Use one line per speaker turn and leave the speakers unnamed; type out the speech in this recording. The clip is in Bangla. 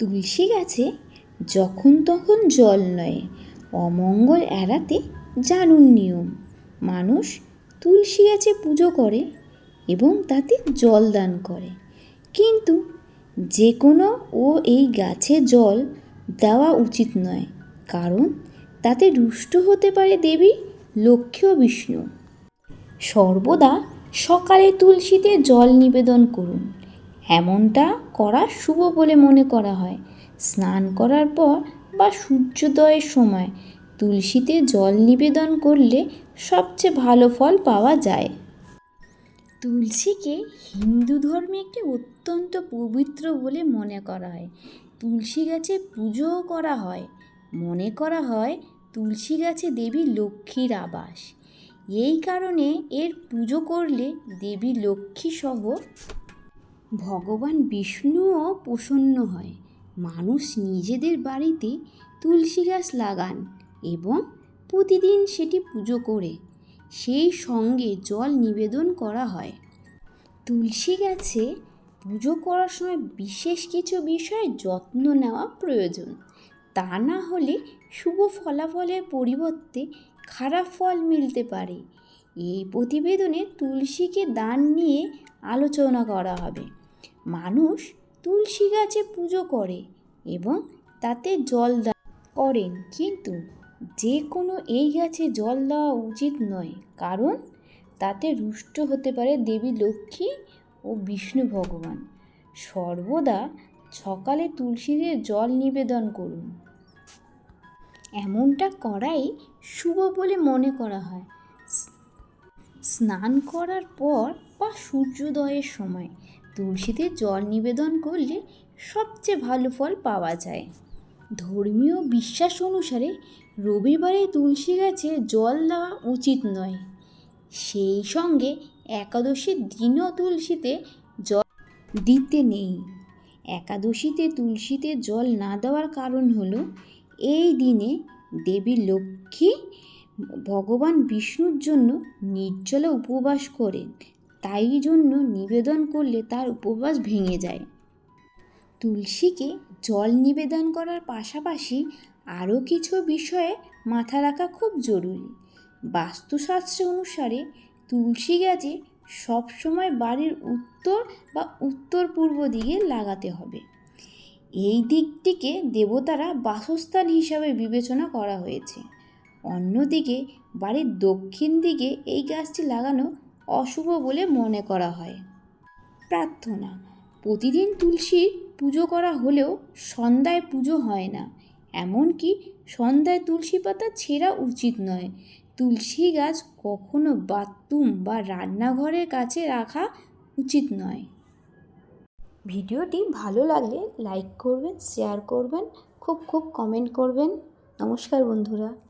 তুলসী গাছে যখন তখন জল নয়, অমঙ্গল এড়াতে জানুন নিয়ম। মানুষ তুলসী গাছে পুজো করে এবং তাতে জল দান করে। কিন্তু যে কোনো ও এই গাছে জল দেওয়া উচিত নয়, কারণ তাতে রুষ্ট হতে পারে দেবী, লক্ষ্মী ও বিষ্ণু। সর্বদা সকালে তুলসীতে জল নিবেদন করুন। এমনটা করা শুভ বলে মনে করা হয়। স্নান করার পর বা সূর্যোদয়ের সময় তুলসীতে জল নিবেদন করলে সবচেয়ে ভালো ফল পাওয়া যায়। তুলসীকে হিন্দু ধর্মে একটি অত্যন্ত পবিত্র বলে মনে করা হয়। তুলসী গাছে পুজোও করা হয়। মনে করা হয় তুলসী গাছে দেবী লক্ষ্মীর আবাস। এই কারণে এর পুজো করলে দেবী লক্ষ্মী সহ ভগবান বিষ্ণুও প্রসন্ন হয়। মানুষ নিজেদের বাড়িতে তুলসী গাছ লাগান এবং প্রতিদিন সেটি পুজো করে। সেই সঙ্গে জল নিবেদন করা হয়। তুলসী গাছে পুজো করার সময় বিশেষ কিছু বিষয়ে যত্ন নেওয়া প্রয়োজন। তা না হলে শুভ ফলাফলের পরিবর্তে খারাপ ফল মিলতে পারে। এই প্রতিবেদনে তুলসীকে দান নিয়ে আলোচনা করা হবে। মানুষ তুলসী গাছে পুজো করে এবং তাতে জল দান করেন। কিন্তু যে কোনো এই গাছে জল দেওয়া উচিত নয়, কারণ তাতে রুষ্ট হতে পারে দেবী লক্ষ্মী ও বিষ্ণু ভগবান। সর্বদা সকালে তুলসীতে জল নিবেদন করুন। এমনটা করাই শুভ বলে মনে করা হয়। স্নান করার পর বা সূর্যোদয়ের সময় তুলসীতে জল নিবেদন করলে সবচেয়ে ভালো ফল পাওয়া যায়। ধর্মীয় বিশ্বাস অনুসারে রবিবারে তুলসী গাছে জল দেওয়া উচিত নয়। সেই সঙ্গে একাদশীর দিনও তুলসীতে জল দিতে নেই। একাদশীতে তুলসীতে জল না দেওয়ার কারণ হলো, এই দিনে দেবী লক্ষ্মী ভগবান বিষ্ণুর জন্য নির্জলে উপবাস করেন। তাই জন্য নিবেদন করলে তার উপবাস ভেঙে যায়। তুলসীকে জল নিবেদন করার পাশাপাশি আরও কিছু বিষয়ে মাথা রাখা খুব জরুরি। বাস্তুশাস্ত্র অনুসারে তুলসী গাছে সবসময় বাড়ির উত্তর বা উত্তর পূর্ব দিকে লাগাতে হবে। এই দিকটিকে দেবতারা বাসস্থান হিসাবে বিবেচনা করা হয়েছে। অন্যদিকে বাড়ির দক্ষিণ দিকে এই গাছটি লাগানো অশুভ বলে মনে করা হয়। প্রার্থনা। প্রতিদিন তুলসীর পুজো করা হলেও সন্ধ্যায় পুজো হয় না। এমনকি সন্ধ্যায় তুলসী পাতা ছেঁড়া উচিত নয়। তুলসী গাছ কখনো বাথরুম বা রান্নাঘরের কাছে রাখা উচিত নয়। ভিডিওটি ভালো লাগলে লাইক করবেন, শেয়ার করবেন, খুব খুব কমেন্ট করবেন। নমস্কার বন্ধুরা।